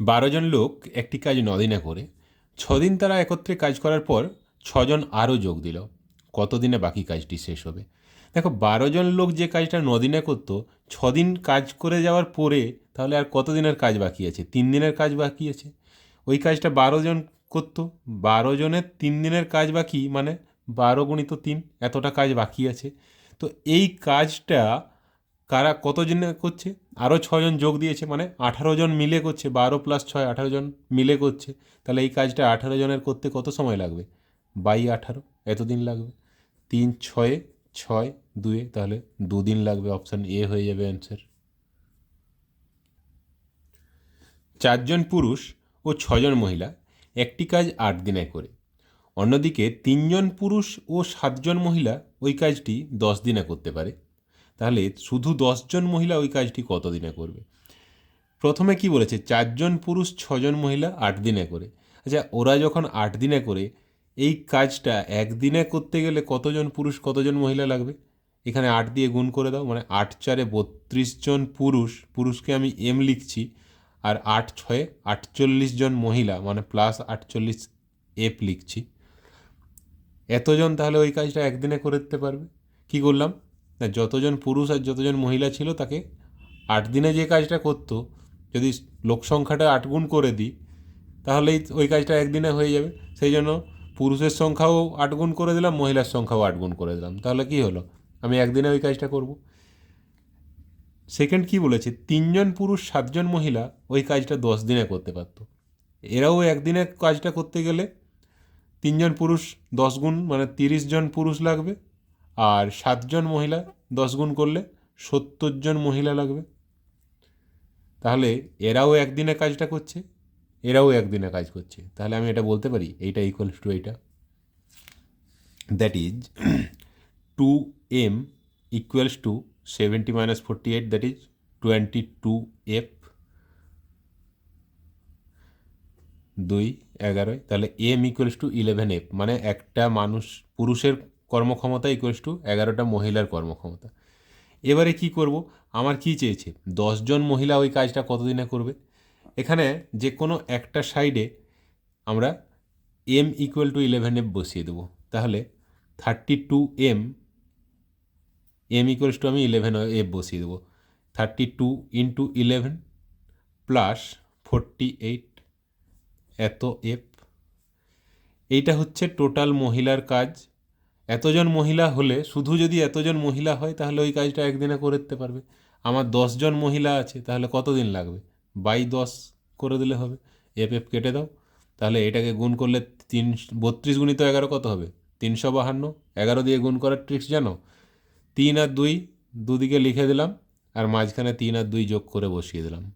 বারো জন লোক একটি কাজ নদিনে করে, ছদিন তারা একত্রে কাজ করার পর ছজন আরও যোগ দিল। কতদিনে বাকি কাজটি শেষ হবে? দেখো, বারো জন লোক যে কাজটা নদিনে করতো, ছদিন কাজ করে যাওয়ার পরে তাহলে আর কত দিনের কাজ বাকি আছে? তিন দিনের কাজ বাকি আছে। ওই কাজটা বারো জন করতো, বারো জনের তিন দিনের কাজ বাকি মানে বারো গুণিত তিন, এতটা কাজ বাকি আছে। তো এই কাজটা কারা কতজনে করছে? আরও ছজন যোগ দিয়েছে মানে আঠারো জন মিলে করছে, বারো প্লাস ছয়, আঠারো জন মিলে করছে। তাহলে এই কাজটা আঠারো জনের করতে কত সময় লাগবে? বাই আঠারো, এতদিন লাগবে। তিন, ছয়ে, ছয়, দুয়ে, তাহলে দুদিন লাগবে অপশান এ হয়ে যাবে অ্যান্সার চারজন পুরুষ ও ছজন মহিলা একটি কাজ আট দিনে করে। অন্যদিকে তিনজন পুরুষ ও সাতজন মহিলা ওই কাজটি দশ দিনে করতে পারে। তাহলে শুধু দশজন মহিলা ওই কাজটি কত দিনে করবে? প্রথমে কি বলেছে? চারজন পুরুষ, ছজন মহিলা আট দিনে করে। আচ্ছা ওরা যখন আট দিনে করে, এই কাজটা একদিনে করতে গেলে কতজন পুরুষ, কতজন মহিলা লাগবে? এখানে আট দিয়ে গুণ করে দাও মানে আট চারে বত্রিশ জন পুরুষ, পুরুষকে আমি এম লিখছি, আর আট ছয়ে আটচল্লিশ জন মহিলা মানে প্লাস আটচল্লিশ এফ লিখছি। এতজন তাহলে ওই কাজটা একদিনে করে দিতে পারবে? কি করলাম? না, যতজন পুরুষ আর যতজন মহিলা ছিল তাকে আট দিনে যে কাজটা করতো, যদি লোক সংখ্যাটা আট গুণ করে দিই, তাহলেই ওই কাজটা একদিনে হয়ে যাবে। সেই জন্য পুরুষের সংখ্যাও আট গুণ করে দিলাম, মহিলার সংখ্যাও আট গুণ করে দিলাম। তাহলে কি হলো? আমি একদিনে ওই কাজটা করব। সেকেন্ড কি বলেছে? তিনজন পুরুষ, সাতজন মহিলা ওই কাজটা দশ দিনে করতে পারতো। এরাও একদিনে কাজটা করতে গেলে তিনজন পুরুষ দশ গুণ মানে তিরিশ জন পুরুষ লাগবে। আর সাতজন মহিলা দশ গুণ করলে সত্তর জন মহিলা লাগবে। তাহলে এরাও একদিনে কাজটা করছে, এরাও একদিনে কাজ করছে। তাহলে আমি এটা বলতে পারি, এইটা ইকুয়ালস টু এইটা। That is two M equals to seventy minus forty eight that is twenty two F দুই এগারোয়। তাহলে M equals to eleven F মানে একটা মানুষ, পুরুষের কর্মক্ষমতা ইকুয়ালস টু এগারোটা মহিলার কর্মক্ষমতা। এবারে কি করব? আমার কি চেয়েছে? দশজন মহিলা ওই কাজটা কতদিনে করবে? এখানে যে কোনো একটা সাইডে আমরা এম ইকুয়াল টু ইলেভেন বসিয়ে দেবো। তাহলে thirty two M M equals to আমি ইলেভেন এফ বসিয়ে দেবো। Thirty two into eleven plus forty eight এত এফ এইটা হচ্ছে টোটাল মহিলার কাজ। এতজন মহিলা হলে, শুধু যদি এতজন মহিলা হয়, তাহলে ওই কাজটা একদিনে করে দিতে পারবে। আমার দশজন মহিলা আছে, তাহলে কতদিন লাগবে? বাই দশ করে দিলে হবে। এফ এফ কেটে দাও। তাহলে এটাকে গুণ করলে তিন, বত্রিশ গুণিত এগারো কত হবে? তিনশো বাহান্ন। এগারো দিয়ে গুণ করার ট্রিক্স জানো? তিন আর দুই, দুদিকে লিখে দিলাম, আর মাঝখানে তিন আর দুই যোগ করে বসিয়ে দিলাম।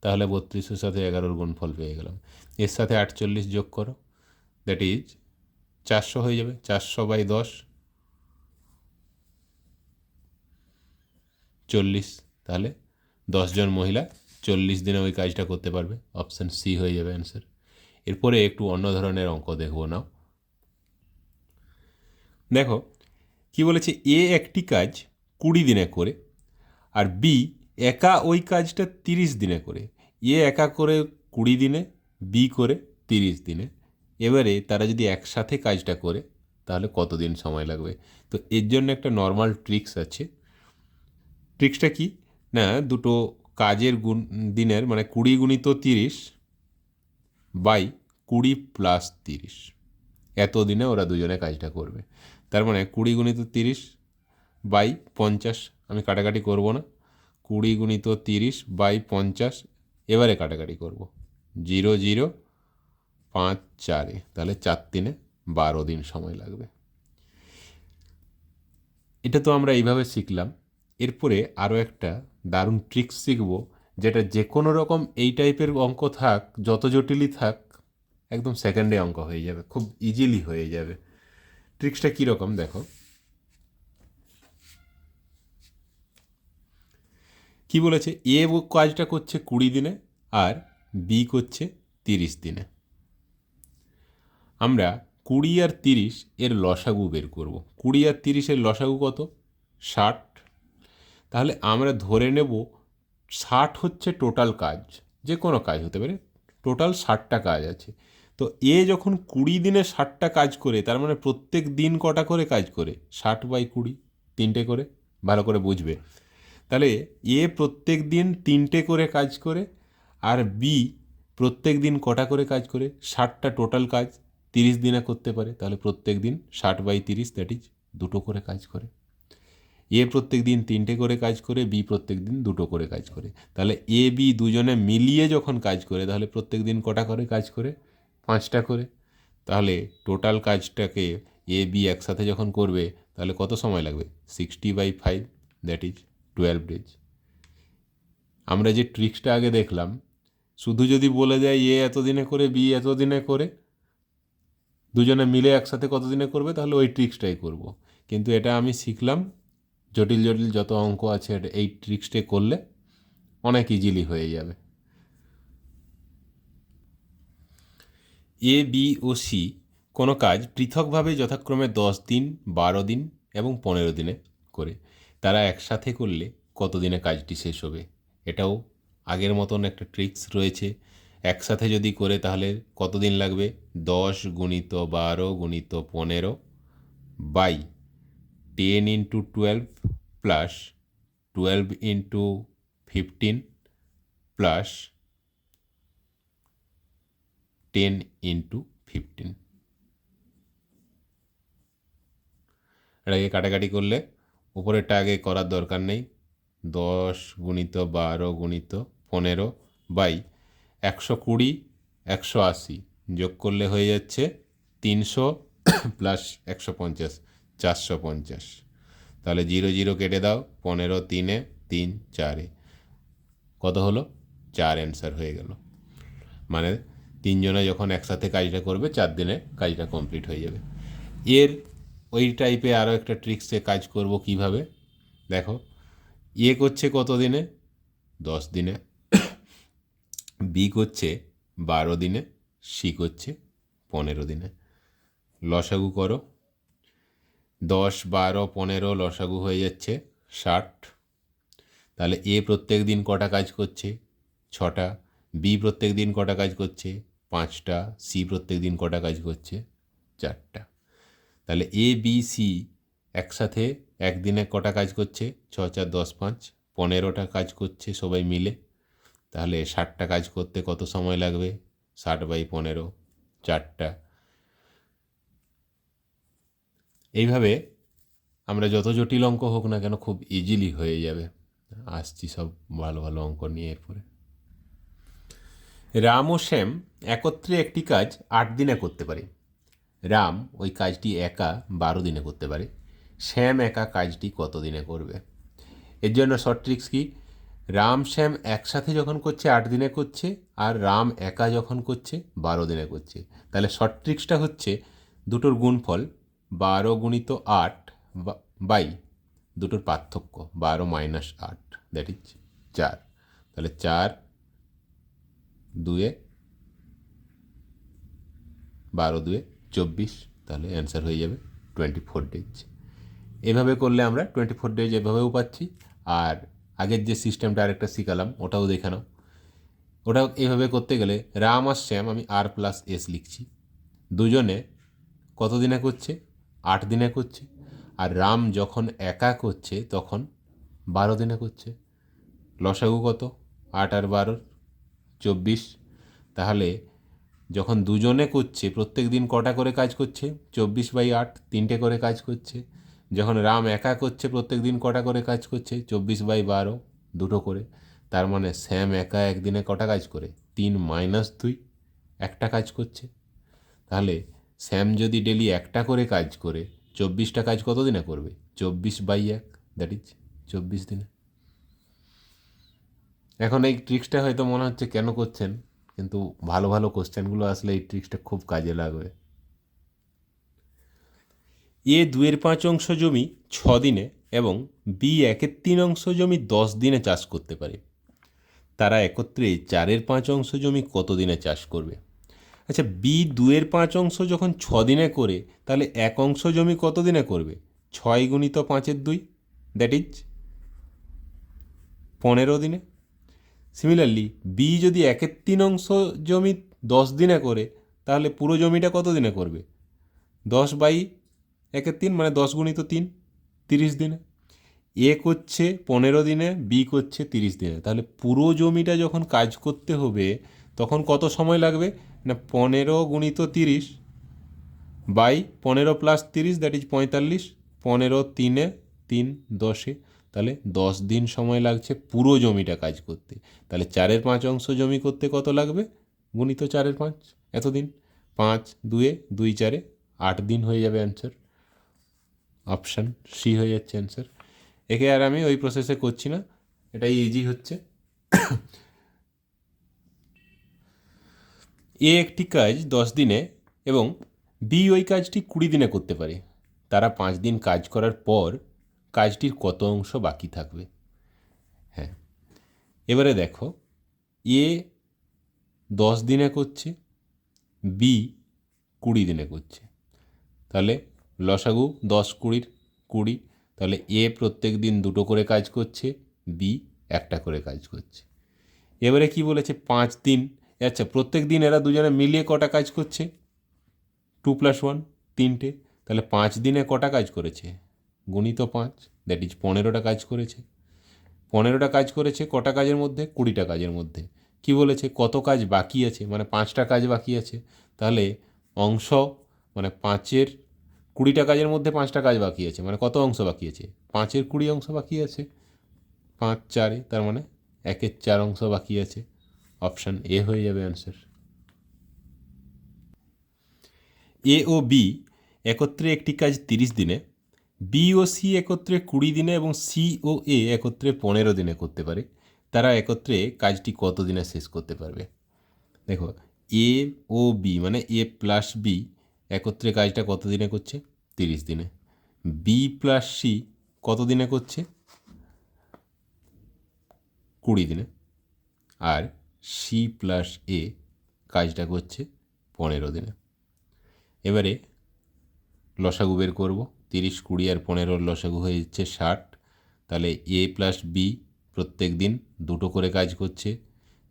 তাহলে বত্রিশের সাথে এগারোর গুণফল পেয়ে গেলাম। এর সাথে আটচল্লিশ যোগ করো। দ্যাট ইজ চারশো হয়ে যাবে, চারশো বাই দশ। চল্লিশ, তাহলে দশজন মহিলা চল্লিশ দিনে ওই কাজটা করতে পারবে। অপশান সি হয়ে যাবে অ্যান্সার এরপরে একটু অন্য ধরনের অঙ্ক দেখব নাও। দেখো, কি বলেছে? এ একটি কাজ কুড়ি দিনে করে আর বি একা ওই কাজটা তিরিশ দিনে করে। এ একা করে কুড়ি দিনে, বি করে তিরিশ দিনে। এবারে তারা যদি একসাথে কাজটা করে, তাহলে কতদিন সময় লাগবে? তো এর জন্য একটা নর্মাল ট্রিক্স আছে। ট্রিক্সটা কি? না, দুটো কাজের গুণ, দিনের মানে কুড়ি গুণিত তিরিশ বাই কুড়ি প্লাস তিরিশ। এত দিনে ওরা দুজনে কাজটা করবে। তার মানে কুড়ি গুণিত তিরিশ বাই পঞ্চাশ, আমি কাটাকাটি করব না। কুড়ি গুণিত তিরিশ বাই পঞ্চাশ, এবারে কাটাকাটি করব। জিরো জিরো পাঁচ চারে, তাহলে চার দিনে বারো দিন সময় লাগবে। এটা তো আমরা এইভাবে শিখলাম। এরপরে আরও একটা দারুণ ট্রিক্স শিখব, যেটা যে কোনো রকম এই টাইপের অঙ্ক থাক, যত জটিলই থাক, একদম সেকেন্ডে অঙ্ক হয়ে যাবে, খুব ইজিলি হয়ে যাবে। ট্রিক্সটা কীরকম দেখো। কি বলেছে? এ কাজটা করছে কুড়ি দিনে আর বি করছে তিরিশ দিনে। আমরা কুড়ি আর তিরিশ এর লসাগু বের করব। কুড়ি আর তিরিশের লসাগু কত? ষাট। তাহলে আমরা ধরে নেব ষাট হচ্ছে টোটাল কাজ, যে কোনো কাজ হতে পারে, টোটাল ষাটটা কাজ আছে। তো এ যখন কুড়ি দিনে ষাটটা কাজ করে, তার মানে প্রত্যেক দিন কটা করে কাজ করে? ষাট বাই কুড়ি, তিনটে করে, ভালো করে বুঝবে। তাহলে এ প্রত্যেক দিন তিনটে করে কাজ করে, আর বি প্রত্যেক দিন কটা করে কাজ করে? ষাটটা টোটাল কাজ। তিরিশ দিনে করতে পারে, তাহলে প্রত্যেক দিন ষাট বাই তিরিশ দ্যাট ইজ দুটো করে কাজ করে। এ প্রত্যেক দিন তিনটে করে কাজ করে, বি প্রত্যেক দিন দুটো করে কাজ করে। তাহলে এ, বি দুজনে মিলিয়ে যখন কাজ করে, তাহলে প্রত্যেক দিন কটা করে কাজ করে? পাঁচটা করে। তাহলে টোটাল কাজটাকে এ, বি একসাথে যখন করবে, তাহলে কত সময় লাগবে? Sixty by five that is twelve days আমরা যে ট্রিক্সটা আগে দেখলাম, শুধু যদি বলে যায় এ এত দিনে করে, বি এত দিনে করে দুজনে মিলে একসাথে কত দিনে করবে, তাহলে ওই ট্রিক্সটাই করব। কিন্তু এটা আমি শিখলাম, জটিল জটিল যত অঙ্ক আছে এই ট্রিক্সটে করলে অনেক ইজিলি হয়ে যাবে। এ বি ও সি কোনো কাজ পৃথকভাবে যথাক্রমে দশ দিন, বারো দিন এবং পনেরো দিনে করে। তারা একসাথে করলে কত দিনে কাজটি শেষ হবে? এটাও আগের মতন একটা ট্রিক্স রয়েছে। একসাথে যদি করে তাহলে কত দিন লাগবে? দশ গুণিত বারো গুণিত পনেরো by ten into twelve plus twelve into fifteen plus ten into fifteen. এটাকে কাটাকাটি করলে উপরেরটা আগে করার দরকার নেই। দশ গুণিত বারো গুণিত পনেরো বাই একশো কুড়ি, একশো আশি যোগ করলে হয়ে যাচ্ছে তিনশো প্লাস একশো পঞ্চাশ, চারশো পঞ্চাশ। তাহলে জিরো জিরো কেটে দাও, পনেরো তিনে তিন চারে। কত হলো? চার অ্যান্সার হয়ে গেল। মানে তিনজনে যখন একসাথে কাজটা করবে, চার দিনে কাজটা কমপ্লিট হয়ে যাবে। এর ওই টাইপে আরও একটা ট্রিক্সে কাজ করব কীভাবে? দেখো, এ করছে কত দিনে? দশ দিনে। বি করছে বারো দিনে সি করছে পনেরো দিনে। লসাগু করো। দশ, বারো, পনেরো লসাগু হয়ে যাচ্ছে ষাট। তাহলে এ প্রত্যেক দিন কটা কাজ করছে? ছটা। বি প্রত্যেক দিন কটা কাজ করছে? পাঁচটা। সি প্রত্যেক দিন কটা কাজ করছে? চারটা। তাহলে এ, বি, সি একসাথে একদিনে কটা কাজ করছে? ছ চার দশ, পাঁচ। পনেরোটা কাজ করছে সবাই মিলে। তাহলে ষাটটা কাজ করতে কত সময় লাগবে? ষাট বাই পনেরো, চারটা। এইভাবে আমরা যত জটিল অঙ্ক হোক না কেন খুব ইজিলি হয়ে যাবে। আসছি সব ভালো ভালো অঙ্ক নিয়ে এরপরে। রাম ও শ্যাম একত্রে একটি কাজ আট দিনে করতে পারে। রাম ওই কাজটি একা বারো দিনে করতে পারে। শ্যাম একা কাজটি কত দিনে করবে? এর জন্য শর্ট ট্রিক্স কি? রাম শ্যাম একসাথে যখন করছে, আট দিনে করছে, আর রাম একা যখন করছে, বারো দিনে করছে। তাহলে শর্ট ট্রিক্সটা হচ্ছে, দুটোর গুণফল বারো গুণিত আট বাই দুটোর পার্থক্য, বারো মাইনাস আট দ্যাট ইজ চার। তাহলে চার দুয়ে বারো দুয়ে চব্বিশ, তাহলে অ্যান্সার হয়ে যাবে টোয়েন্টি ফোর ডেজ এভাবে করলে আমরা টোয়েন্টি ফোর ডেজ এভাবেও পাচ্ছি, আর আগের যে সিস্টেমটা আরেকটা শিখালাম, ওটাও দেখে নাও। ওটাও এভাবে করতে গেলে রাম আর শ্যাম আমি আর প্লাস এস লিখছি। দুজনে কত দিনে করছে? আট দিনে করছে। আর রাম যখন একা করছে, তখন বারো দিনে করছে। লসাগু কত? আট আর বারোর চব্বিশ। তাহলে যখন দুজনে করছে, প্রত্যেক দিন কটা করে কাজ করছে? চব্বিশ বাই আট, তিনটে করে কাজ করছে। যখন রাম একা করছে, প্রত্যেক দিন কটা করে কাজ করছে? চব্বিশ বাই বারো, দুটো করে। তার মানে শ্যাম একা একদিনে কটা কাজ করে? তিন মাইনাস দুই, একটা কাজ করছে। তাহলে শ্যাম যদি ডেলি একটা করে কাজ করে, চব্বিশটা কাজ কত দিনে করবে? চব্বিশ বাই এক দ্যাট ইজ চব্বিশ দিনে। এখন এই ট্রিক্সটা হয়তো মনে হচ্ছে কেন করছেন, কিন্তু ভালো ভালো কোশ্চেনগুলো আসলে এই ট্রিক্সটা খুব কাজে লাগবে। এ দুয়ের পাঁচ অংশ জমি ছ দিনে এবং বি একের তিন অংশ জমি দশ দিনে চাষ করতে পারে। তারা একত্রে চারের পাঁচ অংশ জমি কত দিনে চাষ করবে? আচ্ছা বি দুয়ের পাঁচ অংশ যখন ছ দিনে করে, তাহলে এক অংশ জমি কত দিনে করবে? ছয় গুণিত পাঁচের দুই দ্যাট ইজ পনেরো দিনে। সিমিলারলি বি যদি একের তিন অংশ জমি দশ দিনে করে, তাহলে পুরো জমিটা কত দিনে করবে? দশ বাই একের তিন মানে দশ গুণিত তিন, তিরিশ দিনে। এ করছে পনেরো দিনে, বি করছে তিরিশ দিনে। তাহলে পুরো জমিটা যখন কাজ করতে হবে, তখন কত সময় লাগবে? না, পনেরো গুণিত তিরিশ বাই পনেরো প্লাস তিরিশ দ্যাট ইজ পঁয়তাল্লিশ, পনেরো তিনে তিন দশে। তাহলে দশ দিন সময় লাগছে পুরো জমিটা কাজ করতে। তাহলে চারের পাঁচ অংশ জমি করতে কত লাগবে? গুণিত চারের পাঁচ, এতদিন। পাঁচ, দুয়ে দুই চারে আট দিন হয়ে যাবে অ্যান্সার অপশান সি হয়ে যাচ্ছে অ্যান্সার একে আর আমি ওই প্রসেসে করছি না, এটাই ইজি হচ্ছে। এ একটি কাজ দশ দিনে এবং বি ওই কাজটি কুড়ি দিনে করতে পারে। তারা পাঁচ দিন কাজ করার পর কাজটির কত অংশ বাকি থাকবে। হ্যাঁ এবারে দেখো, এ দশ দিনে করছে বি কুড়ি দিনে করছে। তাহলে লসাগু দশ কুড়ির কুড়ি, তাহলে এ প্রত্যেক দিন দুটো করে কাজ করছে, বি একটা করে কাজ করছে। এবারে কি বলেছে? পাঁচ দিন। আচ্ছা প্রত্যেক দিন এরা দুজনে মিলিয়ে কটা কাজ করছে? টু প্লাস ওয়ান, তিনটে। তাহলে পাঁচ দিনে কটা কাজ করেছে? গুণিত পাঁচ, দ্যাট ইজ পনেরোটা কাজ করেছে। পনেরোটা কাজ করেছে কটা কাজের মধ্যে? কুড়িটা কাজের মধ্যে। কি বলেছে? কত কাজ বাকি আছে? মানে পাঁচটা কাজ বাকি আছে। তাহলে অংশ মানে পাঁচের কুড়িটা কাজের মধ্যে পাঁচটা কাজ বাকি আছে মানে কত অংশ বাকি আছে? পাঁচের কুড়ি অংশ বাকি আছে। পাঁচ, চারে, তার মানে একের চার অংশ বাকি আছে। অপশান এ হয়ে যাবে অ্যান্সার এ ও বি একত্রে একটি কাজ তিরিশ দিনে, বি ও সি একত্রে কুড়ি দিনে এবং সি ও এ একত্রে পনেরো দিনে করতে পারে। তারা একত্রে কাজটি কত দিনে শেষ করতে পারবে? দেখো, এ ও বি মানে এ প্লাস বি একত্রে কাজটা কত দিনে করছে? তিরিশ দিনে। বি প্লাস সি কত দিনে করছে? কুড়ি দিনে। আর সি প্লাস এ কাজটা করছে পনেরো দিনে। এবারে লসাগু বের করব। তিরিশ, কুড়ি আর পনেরোর লসাগু হয়ে যাচ্ছে ষাট। তাহলে এ প্লাস বি প্রত্যেক দিন দুটো করে কাজ করছে।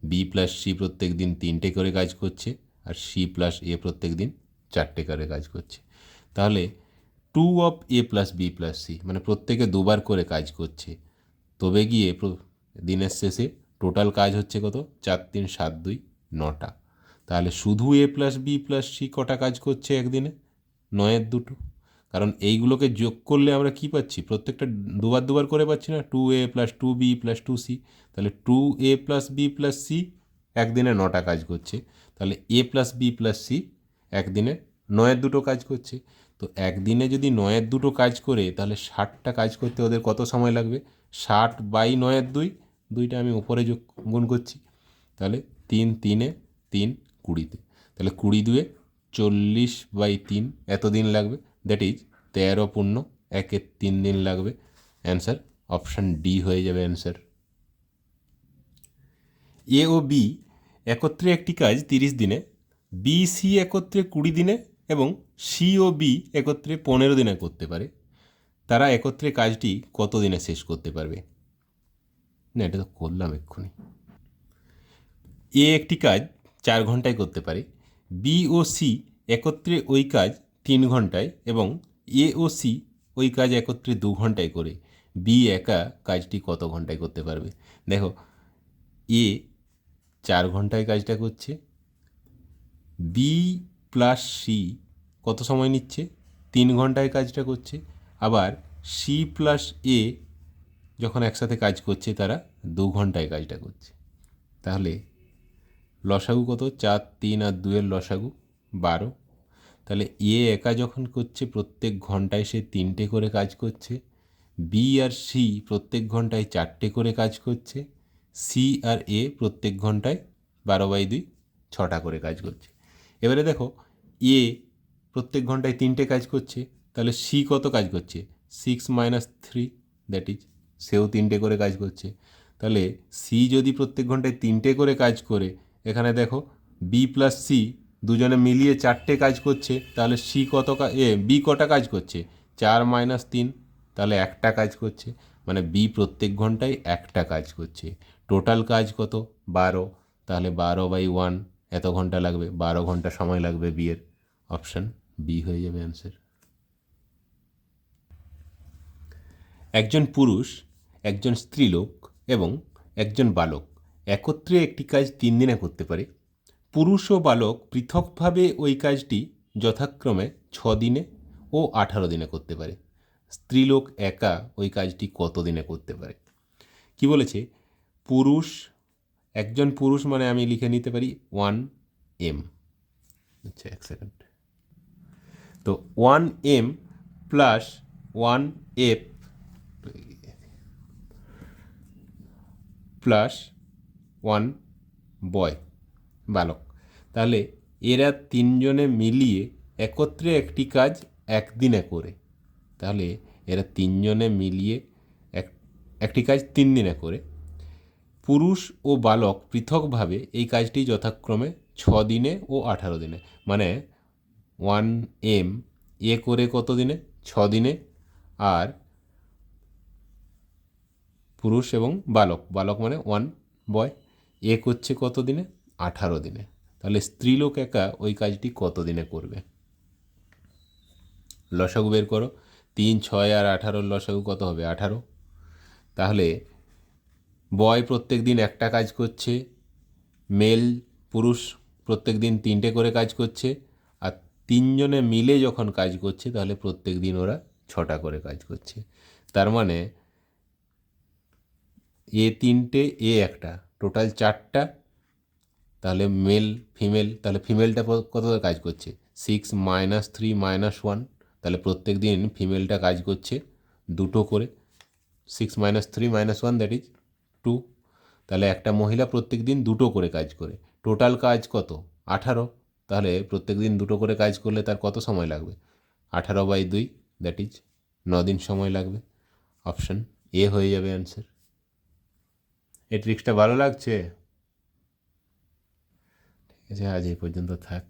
বি প্লাস সি প্রত্যেক দিন তিনটে করে কাজ করছে। আর সি প্লাস এ প্রত্যেক দিন চারটে করে কাজ করছে। তাহলে two of A plus B plus C মানে প্রত্যেকে দুবার করে কাজ করছে। তবে গিয়ে দিনের শেষে টোটাল কাজ হচ্ছে কত? চার, তিন, সাত, দুই, নটা। তাহলে শুধু A plus B plus C কটা কাজ করছে একদিনে? নয়ের দুটো। কারণ এইগুলোকে যোগ করলে আমরা কি পাচ্ছি? প্রত্যেকটা দুবার দুবার করে পাচ্ছি না? Two A plus two B plus two C তাহলে two A plus B plus C একদিনে নটা কাজ করছে। তাহলে A plus B plus C একদিনে নয়ের দুটো কাজ করছে। তো একদিনে যদি নয়ের দুটো কাজ করে, তাহলে ষাটটা কাজ করতে ওদের কত সময় লাগবে? ষাট বাই নয়ের দুই, দুইটা আমি উপরে যোগ, গুণ করছি। তাহলে তিন তিনে তিন কুড়িতে। তাহলে কুড়ি দুয়ে চল্লিশ বাই তিন এত দিন লাগবে? দ্যাট ইজ তেরো পূর্ণ একের তিন দিন লাগবে। অ্যান্সার অপশান ডি হয়ে যাবে অ্যান্সার এ ও বি একত্রে একটি কাজ তিরিশ দিনে বি সি একত্রে কুড়ি দিনে এবং সি ও বি একত্রে পনেরো দিনে করতে পারে। তারা একত্রে কাজটি কত দিনে শেষ করতে পারবে? না, এটা তো করলাম এক্ষুনি। এ একটি কাজ চার ঘন্টায় করতে পারে বি ও সি একত্রে ওই কাজ তিন ঘন্টায় এবং এ ও সি ওই কাজ একত্রে দু ঘন্টায় করে বি একা কাজটি কত ঘন্টায় করতে পারবে? দেখো এ চার ঘন্টায় কাজটা করছে বি প্লাস সি কত সময় নিচ্ছে? তিন ঘন্টায় কাজটা করছে। আবার সি প্লাস এ যখন একসাথে কাজ করছে তারা দু ঘন্টায় কাজটা করছে। তাহলে লসাগু কত? চার, তিন আর দুয়ের লসাগু বারো। তাহলে এ একা যখন করছে, প্রত্যেক ঘন্টায় সে তিনটে করে কাজ করছে। বি আর সি প্রত্যেক ঘন্টায় চারটে করে কাজ করছে। সি আর এ প্রত্যেক ঘন্টায় বারো বাই দুই ছটা করে কাজ করছে। এবারে দেখো এ প্রত্যেক ঘন্টায় তিনটে কাজ করছে, তাহলে সি কত কাজ করছে? Six minus three that is সেও তিনটে করে কাজ করছে। তাহলে সি যদি প্রত্যেক ঘন্টায় তিনটে করে কাজ করে, এখানে দেখো বি প্লাস সি দুজনে মিলিয়ে চারটে কাজ করছে, তাহলে সি কত এ বি কটা কাজ করছে? চার মাইনাস তিন, তাহলে একটা কাজ করছে। মানে বি প্রত্যেক ঘন্টায় একটা কাজ করছে। টোটাল কাজ কত? বারো। তাহলে বারো বাই ওয়ান এত ঘণ্টা লাগবে? বারো ঘণ্টা সময় লাগবে বিয়ের? অপশান বি হয়ে যাবে অ্যান্সার। একজন পুরুষ, একজন স্ত্রীলোক এবং একজন বালক একত্রে একটি কাজ তিন দিনে করতে পারে। পুরুষ ও বালক পৃথকভাবে ওই কাজটি যথাক্রমে ছ দিনে ও আঠারো দিনে করতে পারে। স্ত্রীলোক একা ওই কাজটি কত দিনে করতে পারে? কি বলেছে? পুরুষ একজন পুরুষ মানে আমি লিখে নিতে পারি ওয়ান এম আচ্ছা এক সেকেন্ড তো one M plus one F plus one boy বালক। তাহলে এরা তিনজনে মিলিয়ে একত্রে একটি কাজ একদিনে করে। তাহলে এরা তিনজনে মিলিয়ে এক, একটি কাজ তিন দিনে করে। পুরুষ ও বালক পৃথকভাবে এই কাজটি যথাক্রমে ছ দিনে ও আঠারো দিনে। মানে ওয়ান এম এ করে কত দিনে? ছ দিনে। আর পুরুষ এবং বালক বালক মানে ওয়ান বয় এ করছে কত দিনে? আঠারো দিনে। তাহলে স্ত্রীলোক একা ওই কাজটি কত দিনে করবে? লসাগু বের করো। তিন, ছয় আর আঠারোর লসাগু কত হবে? আঠারো। তাহলে বয় প্রত্যেক দিন একটা কাজ করছে, মেল, পুরুষ প্রত্যেক দিন তিনটে করে কাজ করছে, আর তিনজনে মিলে যখন কাজ করছে, তাহলে প্রত্যেক দিন ওরা ছটা করে কাজ করছে। তার মানে এ তিনটে, এ একটা, টোটাল চারটা, তাহলে মেল, ফিমেল, তাহলে ফিমেলটা কত কাজ করছে? Six minus three minus one, তাহলে প্রত্যেক দিন ফিমেলটা কাজ করছে দুটো করে, six minus three minus one, that is two, তাহলে একটা মহিলা প্রত্যেক দিন দুটো করে কাজ করে। টোটাল কাজ কত? আঠারো। তাহলে প্রত্যেক দিন দুটো করে কাজ করলে তার কত সময় লাগবে? আঠারো বাই দুই দ্যাট ইজ ন দিন সময় লাগবে। অপশান এ হয়ে যাবে অ্যান্সার এই ট্রিক্সটা ভালো লাগছে? ঠিক আছে, আজ এই পর্যন্ত থাক।